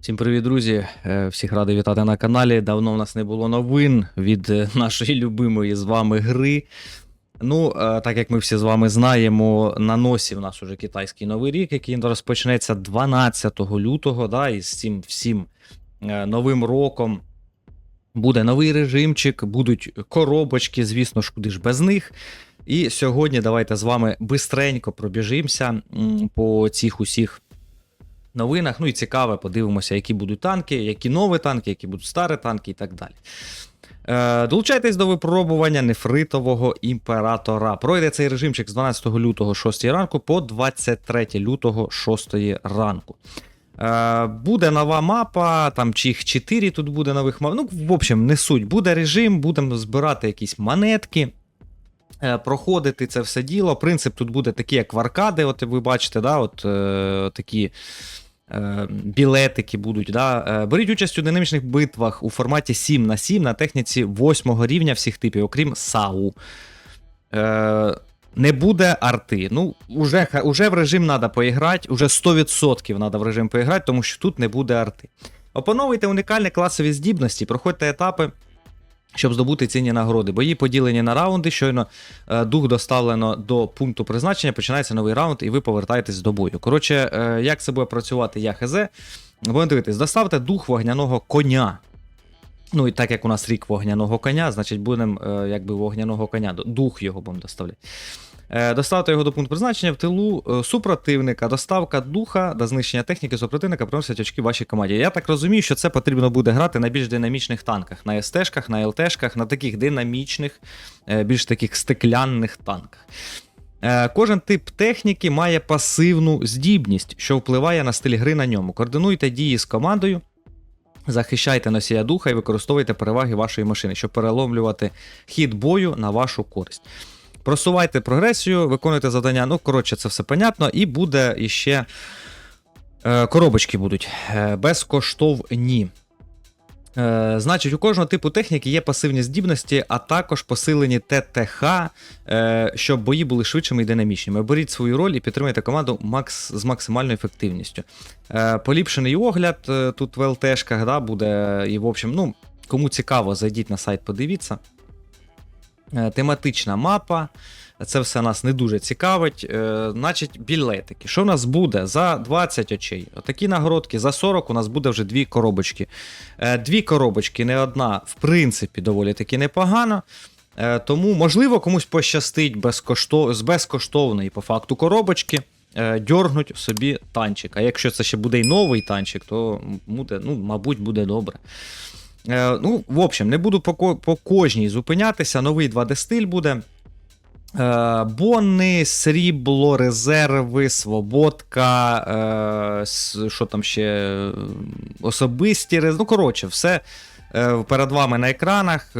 Всім привіт, друзі! Е, Всіх радий вітати на каналі. Давно в нас не було новин від е, нашої любимої з вами гри. Ну, е, так як ми всі з вами знаємо, на носі в нас уже китайський новий рік, який розпочнеться 12 лютого. Да, і з цим всім новим роком буде новий режимчик, будуть коробочки, звісно ж, куди ж без них. І сьогодні давайте з вами бистренько пробіжимося по цих усіх новинах. Ну і цікаве, подивимося, які будуть танки, які нові танки, які будуть старі танки і так далі. Е, долучайтесь до випробування нефритового імператора. Пройде цей режимчик з 12 лютого 6 ранку по 23 лютого 6 ранку. Е, буде нова мапа, там чи їх 4 тут буде нових мап. Ну, в общем, не суть. Буде режим, будемо збирати якісь монетки. е, Проходити це все діло. Принцип тут буде такий, як в аркади, от ви бачите, да, от е, такі білетики будуть. Да. Е, Беріть участь у динамічних битвах у форматі 7 на 7 на техніці 8 рівня всіх типів, окрім САУ. Е, не буде арти. Ну, уже, уже в режим треба поіграти, уже 100% треба в режим поіграти, тому що тут не буде арти. Опановуйте унікальні класові здібності, проходьте етапи, щоб здобути цінні нагороди. Бої поділені на раунди. Щойно е, дух доставлено до пункту призначення, починається новий раунд, і ви повертаєтесь до бою. Коротше, е, як це буде працювати, я хз. Будемо дивитись, доставте дух вогняного коня. Ну і так як у нас рік вогняного коня, значить будемо е, якби вогняного коня, дух його будемо доставляти. Е, Доставити його до пункту призначення в тилу е, супротивника. Доставка духа до знищення техніки супротивника приносить очки вашій команді. Я так розумію, що це потрібно буде грати на більш динамічних танках, на СТ-шках, на ЛТ-шках, на таких динамічних, е, більш таких стеклянних танках. Кожен тип техніки має пасивну здібність, що впливає на стиль гри на ньому. Координуйте дії з командою, захищайте носія духа і використовуйте переваги вашої машини, щоб переломлювати хід бою на вашу користь. Просувайте прогресію, виконуйте завдання. Ну, коротше, це все понятно. І буде іще е, коробочки будуть е, безкоштовні. Е, значить, у кожного типу техніки є пасивні здібності, а також посилені ТТХ, щоб бої були швидшими і динамічними. Беріть свою роль і підтримуйте команду макс, з максимальною ефективністю. Поліпшений огляд тут в ЛТшках да, буде. І, в общем, ну, кому цікаво, зайдіть на сайт, подивіться. Е, тематична мапа. Це все нас не дуже цікавить. Е, значить, білетики. Що в нас буде за 20 очей? Отакі нагородки, за 40 у нас буде вже дві коробочки. Е, дві коробочки, не одна, в принципі, доволі таки непогано. Е, тому, можливо, комусь пощастить безкоштов... з безкоштовної по факту коробочки. е, Дьоргнуть собі танчик. А якщо це ще буде й новий танчик, то буде, ну, мабуть, буде добре. Е, ну, в общем, не буду по, по кожній зупинятися. Новий 2D-стиль буде. Е, Бонни, срібло, резерви, свободка, е, що там ще, особисті рез... Ну, коротше, все перед вами на екранах.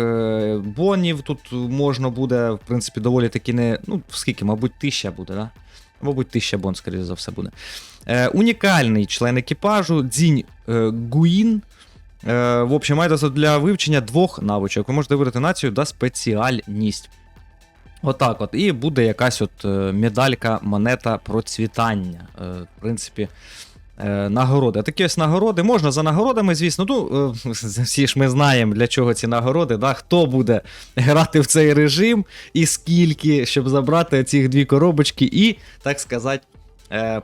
Бонів тут можна буде, в принципі, доволі таки не. Ну, скільки, мабуть, тисяча буде, да? Мабуть, тисяча бон, скоріше за все, буде. Унікальний член екіпажу Дзінь Гуїн. Е, в общем, має для вивчення двох навичок. Ви можете вибрати націю та спеціальність. Отак от. І буде якась от е, медалька, монета процвітання. Е, в принципі, е, нагороди. Такі ось нагороди можна за нагородами, звісно. Ну, е, всі ж ми знаємо, для чого ці нагороди. Да? Хто буде грати в цей режим і скільки, щоб забрати ці дві коробочки і, так сказати,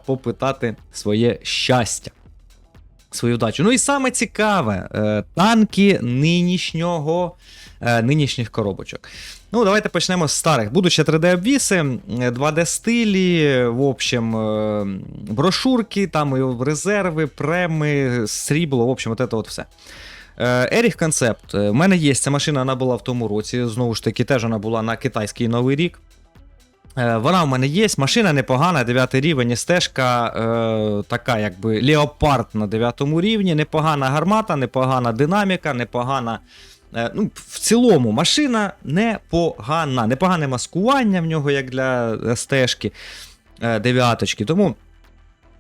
попитати своє щастя. Свою вдачу. Ну і саме цікаве, е, танки нинішнього, е, нинішніх коробочок. Ну, давайте почнемо з старих. Будуть ще 3D-обвіси, 2D-стилі, в общем, е, брошурки, там і резерви, преми, срібло, в общем, от це от все. Е, Еріх концепт. У мене є ця машина, вона була в тому році. Знову ж таки, теж вона була на китайський новий рік. Е, Вона в мене є, машина непогана, 9 рівень, стежка е, така, якби леопард на 9 рівні, непогана гармата, непогана динаміка, непогана. Е, ну, в цілому машина непогана. Непогане маскування в нього, як для стежки е, дев'яточки. Тому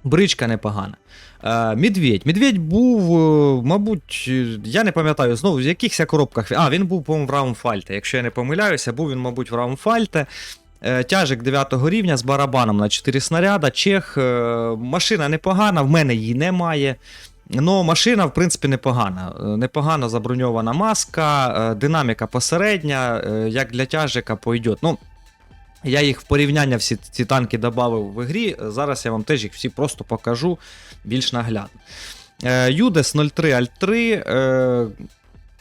бричка непогана. Е, Медведь. Медведь був, е, мабуть, е, я не пам'ятаю, знову в якихось коробках. А, він був, по-моєму, в Раумфальте. Якщо я не помиляюся, був він, мабуть, в Раумфальте. Е, Тяжик 9 рівня з барабаном на 4 снаряда. Чех. е, Машина непогана, в мене її немає. Ну, машина, в принципі, непогана. Е, Непогано заброньована маска, динаміка посередня, як для тяжика пойдет. Ну, я їх в порівняння всі ці танки додав в ігрі. Зараз я вам теж їх всі просто покажу більш наглядно. Юдес 03 Alt 3.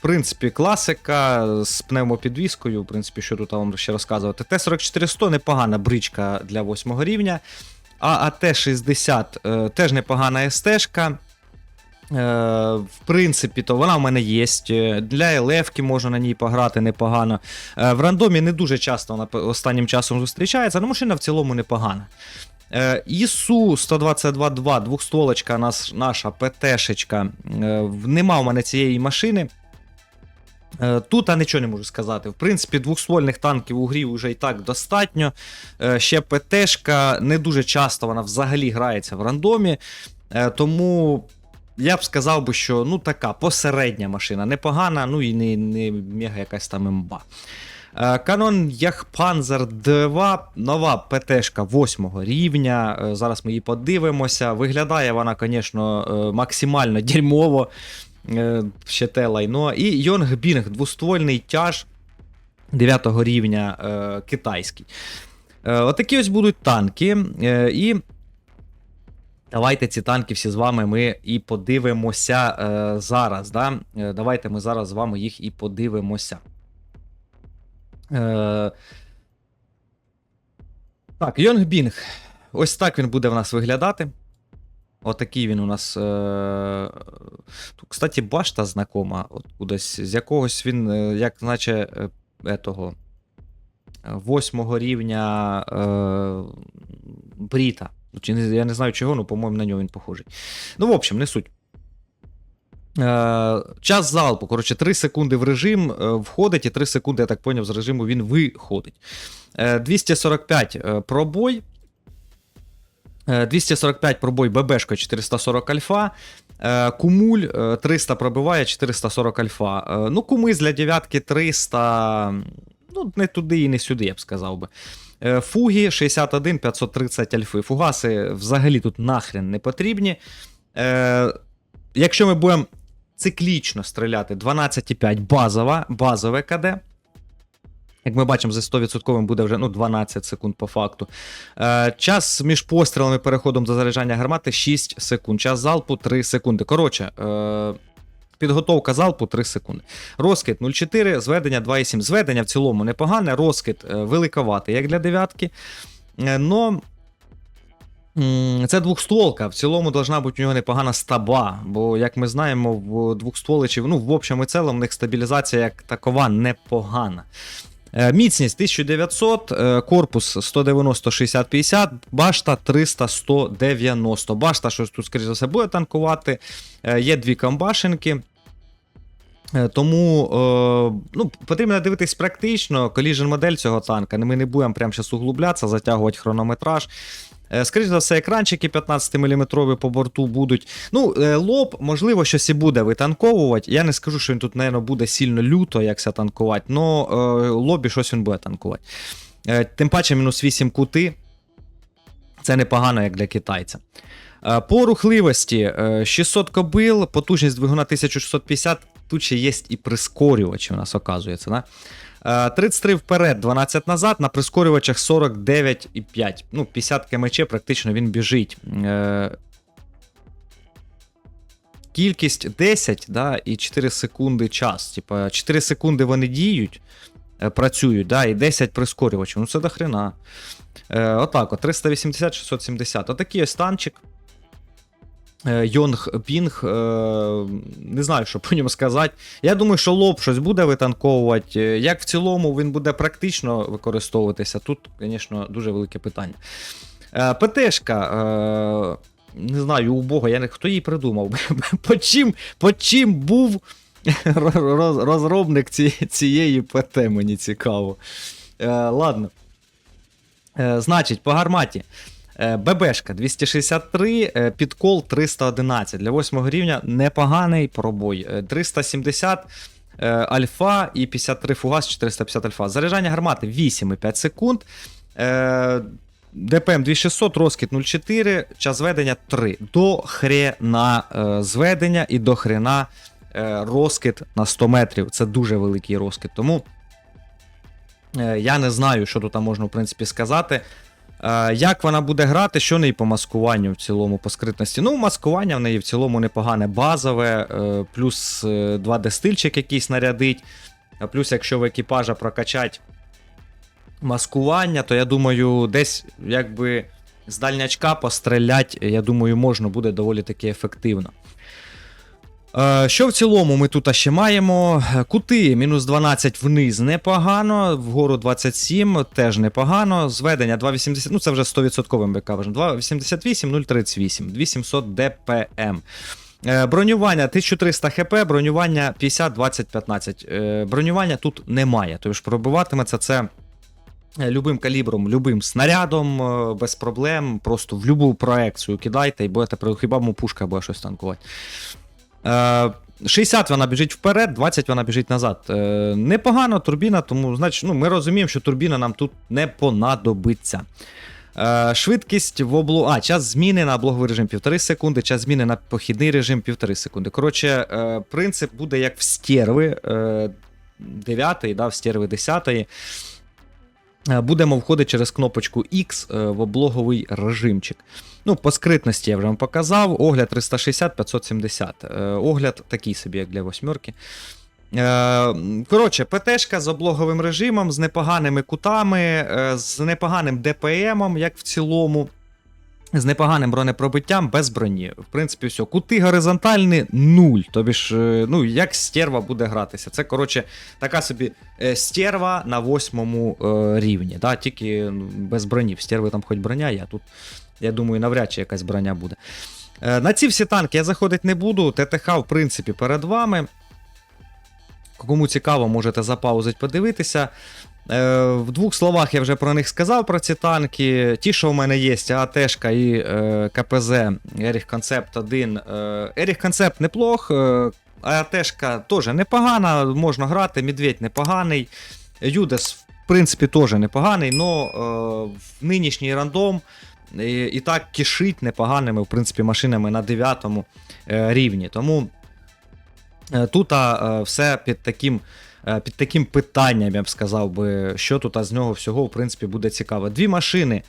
Е, принципі, класика з пневмопідвіскою, в принципі, що тут вам ще розказувати. Т-44-100 непогана бричка для 8 рівня. А АТ-60 е, теж непогана СТ-шка. Е, в принципі, то вона в мене є. Для Елевки можна на ній пограти непогано. Е, в рандомі не дуже часто вона останнім часом зустрічається, але машина в цілому непогана. Е, ІСУ 122.2, двохстволочка наша ПТшечка. Е, нема в мене цієї машини. Е, Тут я нічого не можу сказати. В принципі, двохствольних танків у грі вже і так достатньо. Е, Ще ПТшка, не дуже часто вона взагалі грається в рандомі. Е, Тому я б сказав би, що ну така посередня машина, непогана, ну і не, не мега якась там імба. Canon Яхпанзер 2, нова ПТшка 8 рівня. Зараз ми її подивимося. Виглядає вона, звісно, максимально дерьмово. Е, Ще те лайно. І Йонгбінг, двоствольний тяж 9 рівня е, китайський. Е, Отакі ось будуть танки. І давайте ці танки всі з вами ми і подивимося зараз. Да? Давайте ми зараз з вами їх і подивимося. Так, Йонгбінг. Ось так він буде в нас виглядати. Отакий він у нас. Е... Кстати, башта знакома. От кудись. З якогось він, е, як наче, е, етого, восьмого рівня. Бріта. Я не знаю чого, ну, по-моєму, на нього він похожий. Ну, в общем, не суть. Час залпу. Коротше, 3 секунди в режим входить, і 3 секунди, я так поняв, з режиму він виходить. Е, 245 е, пробой. Е, 245 пробой ББшка 440 альфа. Е, Кумуль е, 300 пробиває 440 альфа. Е, Ну, кумис для дев'ятки 300. Ну, не туди і не сюди, я б сказав би. Е, Фуги 61 530 альфи. Фугаси взагалі тут нахрен не потрібні. Е, Якщо ми будемо циклічно стріляти 12,5 базова, базове КД. Як ми бачимо, за 100% буде вже ну, 12 секунд по факту. Е, час між пострілами і переходом до заряджання гармати 6 секунд. Час залпу 3 секунди. Коротше, е, підготовка залпу 3 секунди. Розкид 0,4, зведення 2,7. Зведення в цілому непогане, розкид е, великоватий, як для дев'ятки. Е, но це двохстволка. В цілому должна бути у нього непогана стаба. Бо, як ми знаємо, в двохстволичів, ну, в общому і цілому, в них стабілізація як такова непогана. Е, Міцність 1900, е, корпус 190 60 50, башта 300 190. Башта, що тут, скоріш за все, буде танкувати. Е, Є дві камбашенки. Тому ну, потрібно дивитись практично коліжен модель цього танка. Ми не будемо прямо зараз углублятися, затягувати хронометраж. Е, Скоріше за все, екранчики 15-мм по борту будуть. Ну, е, лоб, можливо, щось і буде витанковувати. Я не скажу, що він тут, мабуть, буде сильно люто, як це танкувати, але лобі щось він буде танкувати. Е, Тим паче, мінус 8 кути. Це непогано, як для китайця. По рухливості е, 600 кобил, потужність двигуна 1650. Тут ще є і прискорювачі у нас, оказується. Да? Е, 33 вперед, 12 назад, на прискорювачах 49,5. Ну, 50 кмч практично він біжить. Е, Кількість 10 да, і 4 секунди час. Типа 4 секунди вони діють, е, працюють, да, і 10 прискорювачів. Ну це до хрена. Е, отак, от 380-670. Отакий ось танчик. Е, Йонг Пінг, е, не знаю, що по ньому сказати. Я думаю, що лоб щось буде витанковувати. Як в цілому він буде практично використовуватися, тут, звісно, дуже велике питання. Е, ПТшка, не знаю, у Бога, я не хто її придумав. По чим, по чим був розробник цієї ПТ, мені цікаво. Ладно. Значить, по гарматі. Е, ББшка 263, е, підкол 311. Для 8 рівня непоганий пробой. Е, 370 е, альфа і 53 фугас 450 альфа. Заряджання гармати 8,5 секунд. ДПМ 2600, розкид 0,4, час зведення 3. До хрена зведення і до хрена розкид на 100 метрів. Це дуже великий розкид. Тому я не знаю, що тут можна, в принципі, сказати. Е, Як вона буде грати, що неї по маскуванню в цілому по скритності? Ну, маскування в неї в цілому непогане базове, е, плюс 2D стильчик якийсь нарядить. А Плюс, якщо в екіпажа прокачать маскування, то я думаю, десь якби з дальнячка пострілять, я думаю, можна буде доволі таки ефективно. Е, Що в цілому ми тут ще маємо? Кути мінус 12 вниз непогано, вгору 27 теж непогано. Зведення 2,80, ну це вже 100% БК вже. 2,88, 0,38, 2700 ДПМ. Е, Бронювання 1300 хп, бронювання 50, 20, 15. Е, Бронювання тут немає. Тобто пробиватиметься це е, любим калібром, любим снарядом, е, без проблем. Просто в любу проекцію кидайте і будете хіба му пушка буде щось танкувати. Е, 60 вона біжить вперед, 20 вона біжить назад. Е, непогано турбіна, тому значить, ну, ми розуміємо, що турбіна нам тут не понадобиться. Е, швидкість в облу... А, час зміни на облоговий режим 1,5 секунди, час зміни на похідний режим 1,5 секунди. Коротше, е, принцип буде як в стерви е, 9, да, в стерви 10. Е, Будемо входити через кнопочку X е, в облоговий режимчик. Ну, по скритності я вже вам показав. Огляд 360-570. Е, Огляд такий собі, як для восьмерки. Коротше, ПТшка з облоговим режимом, з непоганими кутами, з непоганим ДПМом, як в цілому. З непоганим бронепробиттям без броні. В принципі, все. Кути горизонтальні нуль. Тобі ж, е, ну, як стерва буде гратися. Це, коротше, така собі е, стерва на восьмому е, рівні. Да? Тільки ну, без броні. В стерви там хоч броня, я тут, я думаю, навряд чи якась броня буде. Е, на ці всі танки я заходити не буду. ТТХ, в принципі, перед вами. Кому цікаво, можете запаузити, подивитися. Е, в двох словах я вже про них сказав, про ці танки. Ті, що в мене є, АТшка і е, КПЗ Еріх Концепт 1. Е, Еріх Концепт неплох, е, АТшка теж непогана, можна грати, Медведь непоганий. Юдес, в принципі, теж непоганий, але в нинішній рандом і, і так кишить непоганими, в принципі, машинами на 9 е, рівні. Тому е, тут е, все під таким. Е, Під таким питанням, я б сказав би, що тут з нього всього, в принципі, буде цікаво. Дві машини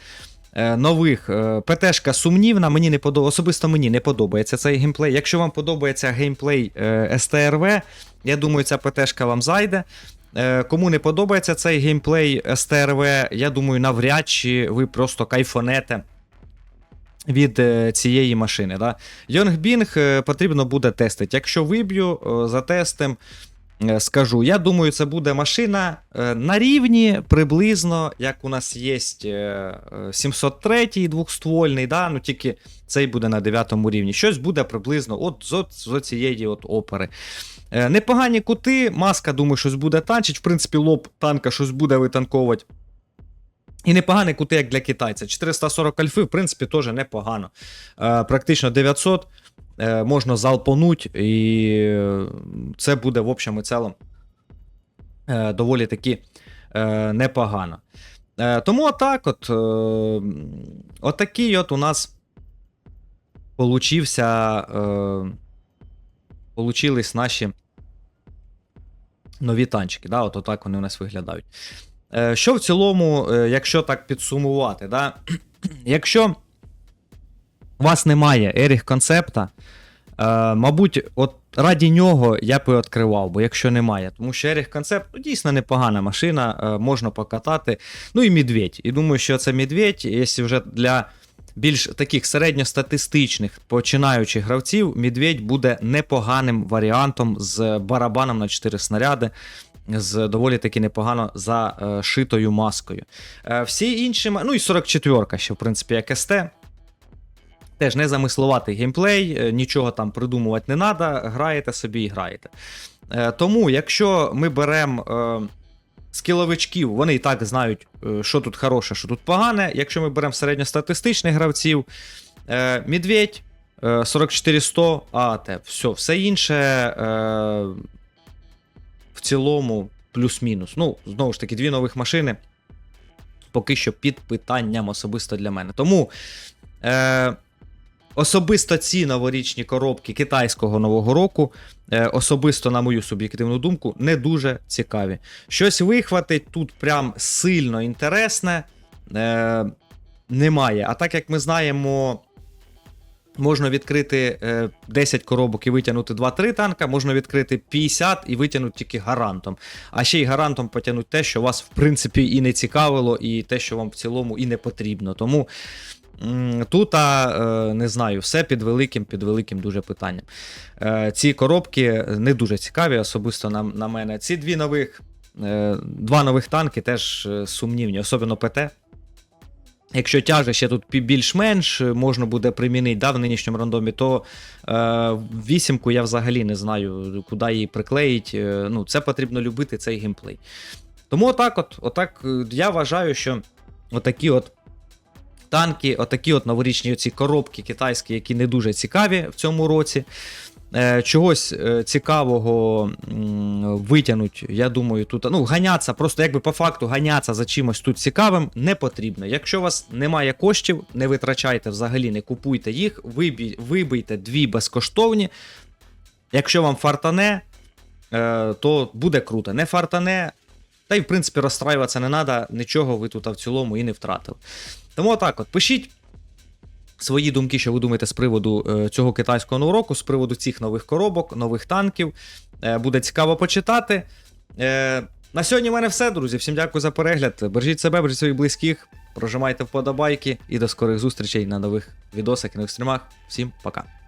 е, нових. е, ПТшка сумнівна, мені не подо... особисто мені не подобається цей геймплей. Якщо вам подобається геймплей е, СТРВ, я думаю, ця ПТшка вам зайде. Е, Кому не подобається цей геймплей СТРВ, я думаю, навряд чи ви просто кайфонете від е, цієї машини. Да? Йонгбінг потрібно буде тестити. Якщо виб'ю, е, затестим, скажу. Я думаю, це буде машина е, на рівні приблизно, як у нас є е, е, 703 двохствольний, да? ну тільки цей буде на 9 рівні. Щось буде приблизно от з, з цієї от опери. Е, Непогані кути, маска, думаю, щось буде танчить. В принципі, лоб танка щось буде витанковувати. І непоганий кути, як для китайця. 440 альфи, в принципі, теж непогано. Е, практично 900 е, можна залпонуть, і е, це буде в общому і цілому е, доволі таки е, непогано. Е, тому отак от, е, отакий от у нас получився, е, получились наші нові танчики. Да? От отак вони у нас виглядають. Е, Що в цілому, е, якщо так підсумувати, да? якщо у вас немає Еріх концепта, е, мабуть, от раді нього я б і відкривав, бо якщо немає. Тому що Еріх концепт ну, дійсно непогана машина, е, можна покатати. Ну і медведь. І думаю, що це медведь, якщо вже для більш таких середньостатистичних починаючих гравців, медведь буде непоганим варіантом з барабаном на 4 снаряди з доволі таки непогано зашитою маскою. Е, Всі інші, ну і 44-ка ще, в принципі, як СТ. Теж не замисловатий геймплей, е, нічого там придумувати не треба, граєте собі і граєте. Е, Тому, якщо ми беремо е, скіловичків, вони і так знають, що тут хороше, що тут погане. Якщо ми беремо середньостатистичних гравців, Медведь, е, 44100, ААТ, все, все інше. В цілому плюс-мінус. Ну, знову ж таки, дві нових машини. поки що під питанням особисто для мене. Тому особисто ці новорічні коробки китайського нового року, е, особисто, на мою суб'єктивну думку, не дуже цікаві. Щось вихватить тут прям сильно інтересне. Е, немає. А так як ми знаємо, можна відкрити е, 10 коробок і витягнути 2-3 танка, можна відкрити 50 і витягнути тільки гарантом. А ще й гарантом потягнути те, що вас, в принципі, і не цікавило, і те, що вам в цілому і не потрібно. Тому. Тут, а, е, не знаю, все під великим, під великим дуже питанням. Е, Ці коробки не дуже цікаві, особисто на, на мене. Ці дві нових, е, два нових танки теж сумнівні, особливо ПТ. Якщо тяже ще тут більш-менш можна буде примінити да, в нинішньому рандомі, то е, вісімку я взагалі не знаю, куди її приклеїть. Е, ну, це потрібно любити цей геймплей. Тому отак, от, отак я вважаю, що отакі от танки, отакі от новорічні оці коробки китайські, які не дуже цікаві в цьому році. Е, чогось е, цікавого витягнуть, я думаю, тут ну, ганяться, просто якби по факту ганяться за чимось тут цікавим не потрібно. Якщо у вас немає коштів, не витрачайте взагалі, не купуйте їх, вибій, вибийте дві безкоштовні. Якщо вам фартане, е, то буде круто. Не фартане, та й в принципі розстраюватися не треба, нічого ви тут в цілому і не втратили. Тому отак от пишіть свої думки, що ви думаєте з приводу е, цього китайського нового року, з приводу цих нових коробок, нових танків. Е, буде цікаво почитати. Е, на сьогодні в мене все, друзі. Всім дякую за перегляд. Бережіть себе, бережіть своїх близьких, прожимайте вподобайки і до скорих зустрічей на нових відосах і нових стрімах. Всім пока.